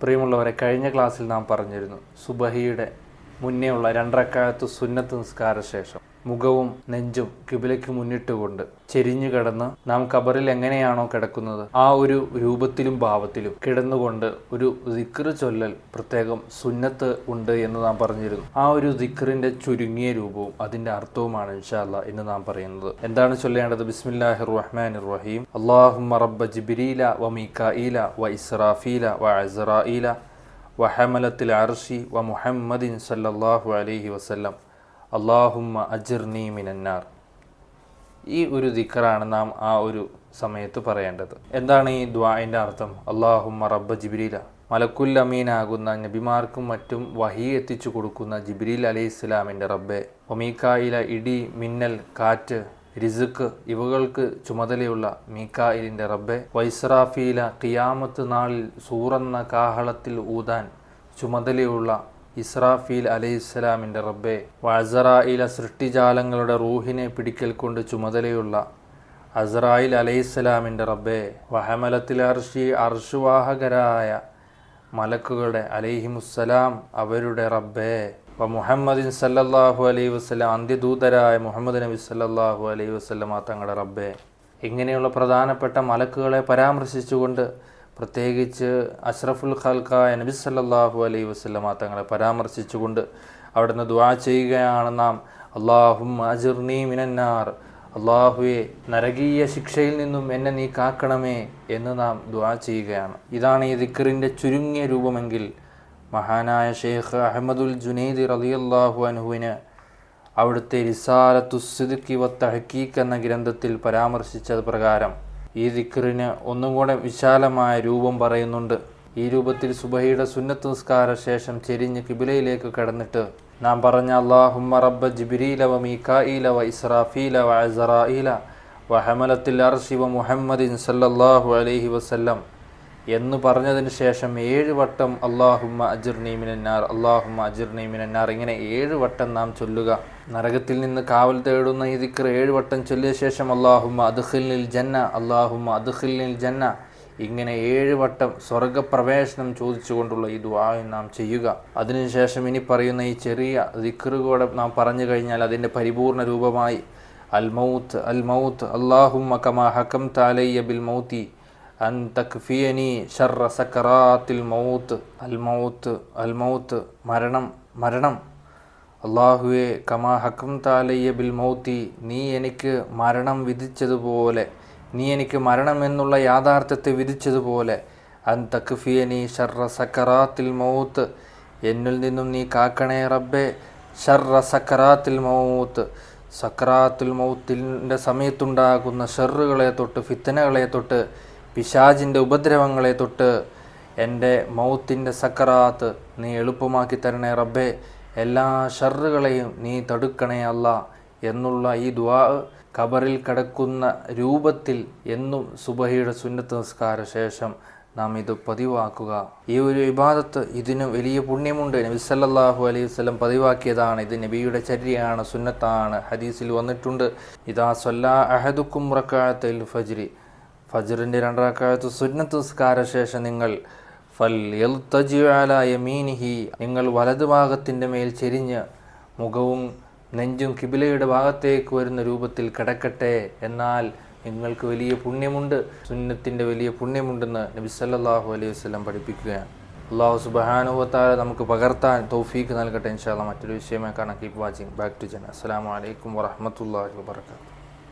പ്രിയമുള്ളവരെ കഴിഞ്ഞ ക്ലാസ്സിൽ നാം പറഞ്ഞിരുന്നു സുബഹിയുടെ മുന്നേ ഉള്ള രണ്ടരക്കാലത്ത് സുന്നത്ത് നിസ്കാര ശേഷം മുഖവും നെഞ്ചും കിബിലയ്ക്ക് മുന്നിട്ടുകൊണ്ട് ചെരിഞ്ഞു കിടന്ന് നാം കബറിൽ എങ്ങനെയാണോ കിടക്കുന്നത്? ആ ഒരു രൂപത്തിലും ഭാവത്തിലും കിടന്നുകൊണ്ട് ഒരു ദിക്റ് ചൊല്ലൽ പ്രത്യേകം സുന്നത്ത് ഉണ്ട് എന്ന് നാം പറഞ്ഞിരുന്നു. ആ ഒരു ദിക്റിന്റെ ചുരുങ്ങിയ രൂപവും അതിന്റെ അർത്ഥവുമാണ് ഇൻഷാല്ല എന്ന് നാം പറയുന്നത്. എന്താണ് ചൊല്ലേണ്ടത്? ബിസ്മില്ലാഹി റഹ്മാൻ റഹീം അള്ളാഹുമ്മ റബ്ബ ജിബിരീല വ മീക്കായില വ ഇസ്രാഫീല വ അസറായില വ ഹമലത്തിൽ അർഷി വ മുഹമ്മദിൻ സല്ലാഹു അലൈഹി വസല്ലം. അള്ളാഹുമ്മ അജിർനി മിനന്നാർ. ഈ ഒരു ദിക്കറാണ് നാം ആ ഒരു സമയത്ത് പറയേണ്ടത്. എന്താണ് ഈ ദ്വായിന്റെ അർത്ഥം? അള്ളാഹുമ്മ റബ്ബ ജിബ്രീല. മലക്കുൽ അമീനാകുന്ന നബിമാർക്കും മറ്റും വഹി എത്തിച്ചു കൊടുക്കുന്ന ജിബ്രീൽ അലൈഹി ഇസ്ലാമിന്റെ റബ്ബെ ഒമീക്കായില ഇടി മിന്നൽ കാറ്റ് റിസുക്ക് ഇവകൾക്ക് ചുമതലയുള്ള മീക്കായിലിന്റെ റബ്ബെ വൈസ്രാഫീല കിയാമത്ത് നാളിൽ സൂറന്ന കാഹളത്തിൽ ഊതാൻ ചുമതലയുള്ള ഇസ്രാഫീൽ അലൈഹിസ്സലാമിന്റെ റബ്ബെ വസറായില സൃഷ്ടിജാലങ്ങളുടെ റൂഹിനെ പിടിക്കൽ കൊണ്ട് ചുമതലയുള്ള അസറായിൽ അലൈഹിസ്സലാമിന്റെ റബ്ബെ വഹമലത്തിൽ അർഷി അർഷുവാഹകരായ മലക്കുകളുടെ അലൈഹിമുസ്സലാം അവരുടെ റബ്ബേ. വ മുഹമ്മദിൻ സല്ലല്ലാഹു അലൈഹി വസ്ലാം അന്ത്യദൂതരായ മുഹമ്മദ് നബി സല്ലല്ലാഹു അലൈഹി വസ്ലമ തങ്ങളുടെ റബ്ബെ. ഇങ്ങനെയുള്ള പ്രധാനപ്പെട്ട മലക്കുകളെ പരാമർശിച്ചുകൊണ്ട് പ്രത്യേകിച്ച് അഷ്റഫുൽ ഖൽഖായ നബി സല്ലല്ലാഹു അലൈഹി വസ്ലമ തങ്ങളെ പരാമർശിച്ചുകൊണ്ട് അവിടുന്ന് ദുവാ ചെയ്യുകയാണ് നാം. അള്ളാഹും അജിർണി മിനന്നാർ. അള്ളാഹുവെ നരകീയ ശിക്ഷയിൽ നിന്നും എന്നെ നീ കാക്കണമേ എന്ന് നാം ദുവാ ചെയ്യുകയാണ്. ഇതാണ് ഈ ദിക്കറിന്റെ ചുരുങ്ങിയ രൂപമെങ്കിൽ മഹാനായ ഷെയ്ഖ് അഹമ്മദുൽ ജുനൈദ് റളിയല്ലാഹു അനുഹുവിന് അവിടുത്തെ റിസാലത്തുസ്സുദുക്കി വ തഹക്കീക്ക് എന്ന ഗ്രന്ഥത്തിൽ പരാമർശിച്ചത് പ്രകാരം ഈ ദിക്കറിന് ഒന്നും കൂടെ വിശാലമായ രൂപം പറയുന്നുണ്ട്. ഈ രൂപത്തിൽ സുബഹയുടെ സുന്നത്ത് നിസ്കാര ശേഷം ചെരിഞ്ഞ് കിബിലയിലേക്ക് കടന്നിട്ട് നാം പറഞ്ഞ അള്ളാഹുമ്മ റബ്ബ ജിബിരീല വ മീക്കായില വ ഇസ്രാഫീല വ അസറായില വ ഹമലത്തിൽ അർഷി മുഹമ്മദിൻ സല്ലല്ലാഹു അലൈഹി വസല്ലം എന്ന് പറഞ്ഞതിന് ശേഷം ഏഴ് വട്ടം അള്ളാഹുമ്മ അജിർനി മിനന്നാർ അള്ളാഹുമ്മ അജിർനി മിനന്നാർ. ഇങ്ങനെ ഏഴ് വട്ടം നാം ചൊല്ലുക. നരകത്തിൽ നിന്ന് കാവൽ തേടുന്ന ഈ ദിക്ർ ഏഴ് വട്ടം ചൊല്ലിയ ശേഷം അള്ളാഹുമ്മ അദ്ഖിലിൽ ജന്ന അള്ളാഹുമ്മ അദ്ഖിലിൽ ജന്ന. ഇങ്ങനെ ഏഴ് വട്ടം സ്വർഗപ്രവേശനം ചോദിച്ചുകൊണ്ടുള്ള ഈ ദുആ നാം ചെയ്യുക. അതിനുശേഷം ഇനി പറയുന്ന ഈ ചെറിയ ദിക്റുകൂടെ നാം പറഞ്ഞു കഴിഞ്ഞാൽ അതിന്റെ പരിപൂർണ രൂപമായി. അൽ മൗത്ത് അൽ മൗത്ത് അള്ളാഹുമ്മ കമാ ഹക്കം താലയ്യ ബിൽ മൗത്തി. അൻ തക്ഫിയനി ഷർറ സക്കറാത്തിൽ മൗത്ത് അൽ മൗത്ത് അൽ മൗത്ത് മരണം മരണം. അള്ളാഹുവെ കമാ ഹക്കം താലയ്യ ബിൽ മൗത്തി. നീ എനിക്ക് മരണം വിധിച്ചതുപോലെ നീ എനിക്ക് മരണം എന്നുള്ള യാഥാർത്ഥ്യത്തെ വിധിച്ചതുപോലെ അൻ തക്ഫിയനി ഷർറ സക്കറാത്തിൽ മൗത്ത്. എന്നിൽ നിന്നും നീ കാക്കണേ റബ്ബെ ഷർറ സക്കറാത്തിൽ മൗത്ത്. സക്കറാത്തുൽ മൗത്തിന്റെ സമയത്തുണ്ടാകുന്ന ഷെറുകളെ തൊട്ട് ഫിത്തനകളെ തൊട്ട് പിശാജിന്റെ ഉപദ്രവങ്ങളെ തൊട്ട് എന്റെ മൗത്തിന്റെ സക്കറാത്ത് നീ എളുപ്പമാക്കി തരണേ റബ്ബേ. എല്ലാ ഷറുകളെയും നീ തടുക്കണേ അല്ല എന്നുള്ള ഈ ദ്വാ കബറിൽ കിടക്കുന്ന രൂപത്തിൽ എന്നും സുബഹിയുടെ സുന്നത്ത് നിസ്കാര ശേഷം നാം ഇത് പതിവാക്കുക. ഈ ഒരു വിവാദത്ത് ഇതിന് വലിയ പുണ്യമുണ്ട്. നബി സല്ലല്ലാഹു അലൈഹി വസ്ലം പതിവാക്കിയതാണ്. ഇത് നബിയുടെ ചര്യയാണ് സുന്നത്താണ്. ഹദീസിൽ വന്നിട്ടുണ്ട് ഇതാ സൊല്ലാ അഹദുക്കും റക്കാത്തിൽ ഫജ്രി. ഫജ്റിന്റെ രണ്ടരക്കാലത്ത് സുന്നത്തുസ്കാര ശേഷം നിങ്ങൾ ഫൽ യൽത്തജിഅല യമീനിഹി നിങ്ങൾ വലതുഭാഗത്തിന്റെ മേൽ ചെരിഞ്ഞ് മുഖവും നെഞ്ചും കിബിലയുടെ ഭാഗത്തേക്ക് വരുന്ന രൂപത്തിൽ കിടക്കട്ടെ. എന്നാൽ നിങ്ങൾക്ക് വലിയ പുണ്യമുണ്ട് സുന്നത്തിന്റെ വലിയ പുണ്യമുണ്ടെന്ന് നബി സല്ലല്ലാഹു അലൈഹി വസല്ലം പഠിപ്പിക്കുകയാണ്. അള്ളാഹു സുബഹാനുവത്താല നമുക്ക് പകർത്താൻ തൗഫീക്ക് നൽകട്ടെ. ഇൻഷാല്ല മറ്റൊരു വിഷയമായി കാണാം. കീപ് വാച്ചിങ് ബാക്ക് ടു ജന അസ്സാം വലൈക്കും വറഹമത്തല്ലാഹി വാബർക്കാത്തു